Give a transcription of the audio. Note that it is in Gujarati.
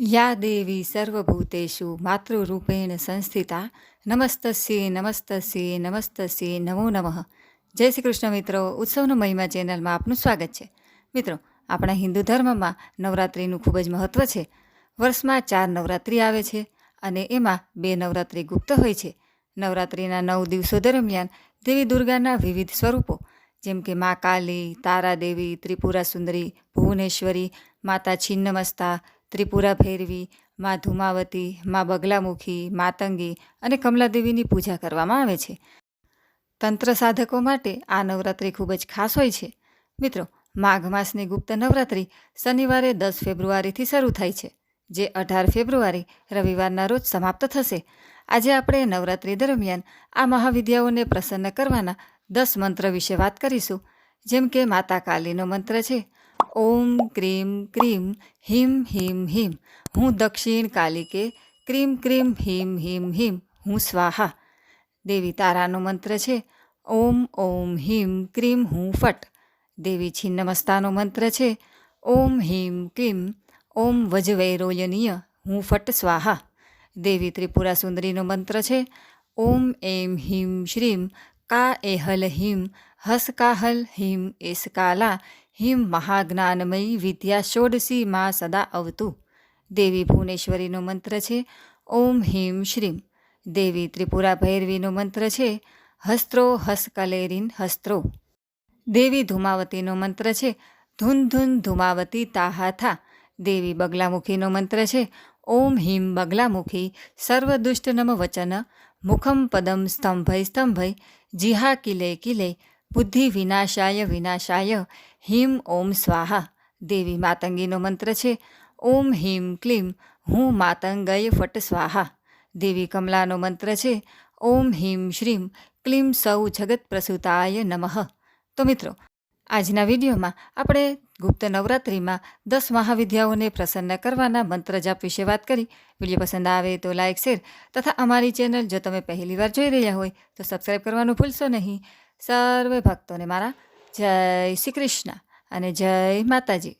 યા દેવી સર્વભૂતેષુ માતૃરૂપેણ સંસ્થિતા નમસ્તસ્યે નમસ્તસ્યે નમસ્તસ્યે નમો નમઃ જય શ્રી કૃષ્ણ મિત્રો ઉત્સવનો મહિમા ચેનલમાં આપનું સ્વાગત છે મિત્રો આપણા હિન્દુ ધર્મમાં નવરાત્રિનું ખૂબ જ મહત્ત્વ છે। વર્ષમાં ચાર નવરાત્રિ આવે છે અને એમાં બે નવરાત્રિ ગુપ્ત હોય છે। નવરાત્રિના નવ દિવસો દરમિયાન દેવી દુર્ગાના વિવિધ સ્વરૂપો, જેમ કે મા કાલી તારાદેવી ત્રિપુરા સુંદરી, ભુવનેશ્વરી, માતા છિન્નમસ્તા ત્રિપુરા ભૈરવી મા ધુમાવતી, મા બગલામુખી માતંગી અને કમલાદેવીની પૂજા કરવામાં આવે છે. તંત્ર સાધકો માટે આ નવરાત્રિ ખૂબ જ ખાસ હોય છે. મિત્રો, માઘ માસની ગુપ્ત નવરાત્રિ શનિવારે દસ ફેબ્રુઆરીથી શરૂ થાય છે, જે અઢાર ફેબ્રુઆરી રવિવારના રોજ સમાપ્ત થશે. આજે આપણે નવરાત્રિ દરમિયાન આ મહાવિદ્યાઓને પ્રસન્ન કરવાના દસ મંત્ર વિશે વાત કરીશું. જેમ કે માતા કાલીનો મંત્ર છે ઓમ ક્રીમ ક્રીમ, હિમ હિમ હિમ. હું દક્ષિણ કાલિકે ક્રીમ ક્રીમ, હિમ હિમ હિમ. હું સ્વાહા. દેવી તારાનો મંત્ર છે. ઓમ ઓમ હિમ ક્રીમ હું ફટ. દેવી છિન્નમસ્તાનો મંત્ર છે. ઓમ હિમ ક્રીમ, ઓમ વજવૈરોયનીય હું ફટ સ્વાહા. દેવી ત્રિપુરા સુંદરીનો મંત્ર છે. ઓમ એમ હિમ શ્રીમ. કા એહલ હિમ હસકાહલ હિમ એસકાલા હિમ મહાજ્ઞાનમયી વિદ્યા ષોડશી માં સદા અવતુ. દેવી ભુવનેશ્વરીનો મંત્ર છે, ઓમ હિમ શ્રીમ. દેવી ત્રિપુરા ભૈરવીનો મંત્ર છે, હસ્ત્રો હસકલેરીન હસ્ત્રો. દેવી ધુમાવતીનો મંત્ર છે, ધૂન ધૂન ધુમાવતી તાહા થા. દેવી બગલામુખીનો મંત્ર છે, ઓમ હિમ બગલામુખી સર્વદુષ્ટ નમ વચન મુખમ પદમ સ્તંભય સ્તંભય જીહા કિલે કિલે બુદ્ધિ વિનાશાય વિનાશાય, હિમ ઓમ સ્વાહા. દેવી માતંગીનો મંત્ર છે, ઓમ હિમ ક્લીમ, હું માતંગય ફટ સ્વાહા. દેવી કમલાનો મંત્ર છે, ઓમ હિમ શ્રીમ, ક્લીમ સૌ જગત પ્રસૂતાય નમઃ. તો મિત્રો, આજના વિડીયોમાં આપણે ગુપ્ત નવરાત્રિમાં દસ મહાવિદ્યાઓને પ્રસન્ન કરવાના મંત્ર જાપ વિશે વાત કરી. વીડિયો પસંદ આવે તો લાઇક શેર તથા અમારી ચેનલ જો તમે પહેલી વાર જોઈ રહ્યા હોય તો સબસ્ક્રાઈબ કરવાનું ભૂલશો નહીં. સર્વે ભક્તોને મારા જય શ્રી કૃષ્ણ અને જય માતાજી.